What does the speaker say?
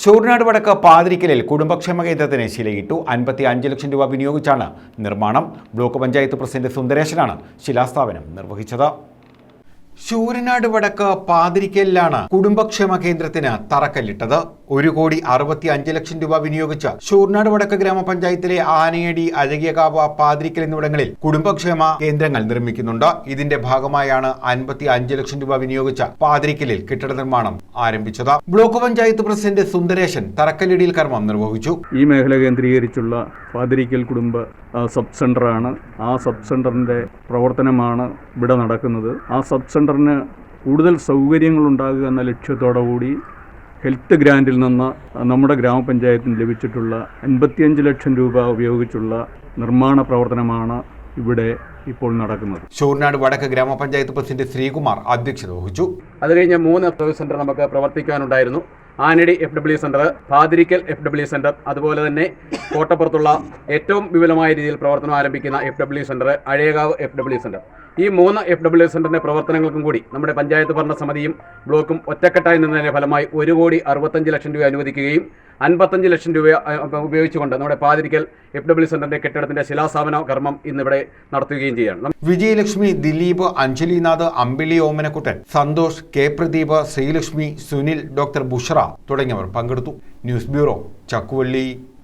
ശൂർനാട് വടക്ക് പാതിരിക്കലിൽ കുടുംബക്ഷേമ കേന്ദ്രത്തിന് ശിലയിട്ടു. അൻപത്തി അഞ്ച് ലക്ഷം രൂപ വിനിയോഗിച്ചാണ് നിർമ്മാണം. ബ്ലോക്ക് പഞ്ചായത്ത് പ്രസിഡന്റ് സുന്ദരേശനാണ് ശിലാസ്ഥാപനം നിർവഹിച്ചത്. ശൂരനാട് വടക്ക് പാതിരിക്കലിലാണ് കുടുംബക്ഷേമ കേന്ദ്രത്തിന് തറക്കല്ലിട്ടത്. ഒരു കോടി അറുപത്തി അഞ്ച് ലക്ഷം രൂപ വിനിയോഗിച്ച ഷൂർനാട് വടക്ക് ഗ്രാമപഞ്ചായത്തിലെ ആനയടി അഴകിയകാവ് പാതിരിക്കൽ എന്നിവിടങ്ങളിൽ കുടുംബക്ഷേമ കേന്ദ്രങ്ങൾ നിർമ്മിക്കുന്നുണ്ട്. ഇതിന്റെ ഭാഗമായാണ് അൻപത്തി അഞ്ച് ലക്ഷം രൂപ വിനിയോഗിച്ച പാതിരിക്കലിൽ കെട്ടിട നിർമ്മാണം ആരംഭിച്ചത്. ബ്ലോക്ക് പഞ്ചായത്ത് പ്രസിഡന്റ് സുന്ദരേശൻ തറക്കല്ലിടിയിൽ കർമ്മം നിർവഹിച്ചു. ഈ മേഖല കേന്ദ്രീകരിച്ചുള്ള പാതിരിക്കൽ കുടുംബ സബ് സെന്ററാണ്. ആ സബ് സെന്ററിന്റെ പ്രവർത്തനമാണ് ഇവിടെ നടക്കുന്നത്. ആ സബ് സെന്ററിന് കൂടുതൽ സൗകര്യങ്ങളുണ്ടാകുക എന്ന ലക്ഷ്യത്തോടു കൂടി ഹെൽത്ത് ഗ്രാന്റിൽ നിന്ന് നമ്മുടെ ഗ്രാമപഞ്ചായത്തിന് ലഭിച്ചിട്ടുള്ള അൻപത്തിയഞ്ച് ലക്ഷം രൂപ ഉപയോഗിച്ചുള്ള നിർമ്മാണ പ്രവർത്തനമാണ് ഇവിടെ ഇപ്പോൾ നടക്കുന്നത്. ഷൂർനാട് വടക്ക് ഗ്രാമപഞ്ചായത്ത് പ്രസിഡന്റ് ശ്രീകുമാർ അധ്യക്ഷത വഹിച്ചു. അത് കഴിഞ്ഞ് മൂന്ന് സർവീസ് സെന്റർ നമുക്ക് പ്രവർത്തിക്കാനുണ്ടായിരുന്നു. Anadi F W centre Pathirikkal F W centre അതുപോലെ തന്നെ കോട്ടപ്പുറത്തുള്ള ഏറ്റവും വിപുലമായ രീതിയിൽ പ്രവർത്തനം ആരംഭിക്കുന്ന F W centre Azhayakavu F W centre ഈ മൂന്ന് എഫ് ഡബ്ല്യു സെന്ററിന്റെ പ്രവർത്തനങ്ങൾക്കും കൂടി നമ്മുടെ പഞ്ചായത്ത് ഭരണ സമിതിയും ബ്ലോക്കും ഒറ്റക്കെട്ടായി നിന്നതിന്റെ ഫലമായി ഒരു കോടി അറുപത്തഞ്ച് ലക്ഷം രൂപ അനുവദിക്കുകയും അൻപത്തഞ്ച് ലക്ഷം രൂപ ഉപയോഗിച്ചുകൊണ്ട് നമ്മുടെ പാതിരിക്കൽ എഫ് ഡബ്ല്യു സെന്ററിന്റെ കെട്ടിടത്തിന്റെ ശിലാസ്ഥാപന കർമ്മം ഇന്നിവിടെ നടത്തുകയും ചെയ്യുകയാണ് വിജയലക്ഷ്മി ദിലീപ് അഞ്ജലിനാഥ് അമ്പിളി ഓമനക്കുട്ടൻ സന്തോഷ് കെ പ്രദീപ് ശ്രീലക്ഷ്മി സുനിൽ ഡോക്ടർ ബുഷറ തുടങ്ങിയവർ പങ്കെടുത്തു. News bureau Chakkuvalli.